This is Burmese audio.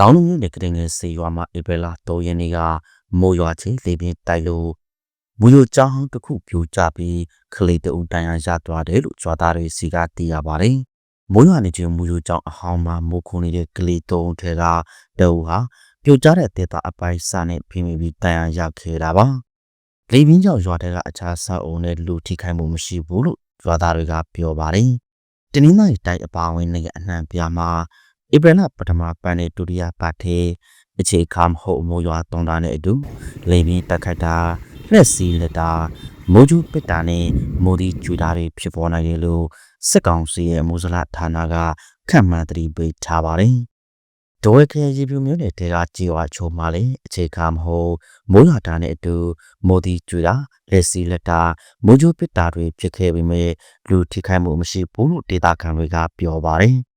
လောင်းလုံးမြို့နယ်ကတင်ငယ်စေရွာမှာဧပြီလ3ရက်နေ့ကမိုးရွာချေလေပြင်းတိုက်လို့မူယိုကျောင်းတစ်ခုပြိုကျပြီးခလေးတအူတန်ရာရသွားတယ်လို့ကြွားသားတွေစီကသိရပါတယ်။မိုးရွာနေခြင်းမူယိုကျောင်းအဟောင်းမှာမိုးခုန်နေတဲ့ကလေးတုံးထဲကတအူဟာပြိုကျတဲ့ဒေတာအပိုင်းစနဲ့ဖိမိပြီးတန်ရာရခဲ့တာပါ။လေပြင်းကြောင့်ရွာထဲကအခြားဆောက်အုံနဲ့လူထိခိုက်မှုမရှိဘူးလို့ကြွားသားတွေကပြောပါတယ်။တင်းနှင်းနိုင်တိုက်အပါဝင်နေအနှံ့ပြားမှာ ဧပြီလပထမပတ်နဲ့ဒုတိယပတ်ထဲအခြေခါမဟုတ်မိုးရွာသွန်တာနဲ့အတူလေပြင်းတက်ခတ်တာလက်စီလက်တာမိုးကျူပစ်တာနဲ့မိုးဒီကျူတာတွေဖြစ်ပေါ်နိုင်တယ်လို့စစ်ကောင်စီရဲ့မိုးစလဌာနကခန့်မှန်းသတိပေးထားပါတယ်။ဒိုဝဲခဲရေပြူမျိုးနယ်တဲကကြေဝါချိုမှာလေအခြေခါမဟုတ်မိုးရွာတာနဲ့အတူမိုးဒီကျူတာလက်စီလက်တာမိုးကျူပစ်တာတွေဖြစ်ခဲ့ပေမဲ့လူထိခိုက်မှုမရှိဘူးလို့ဒေတာခံတွေကပြောပါတယ်။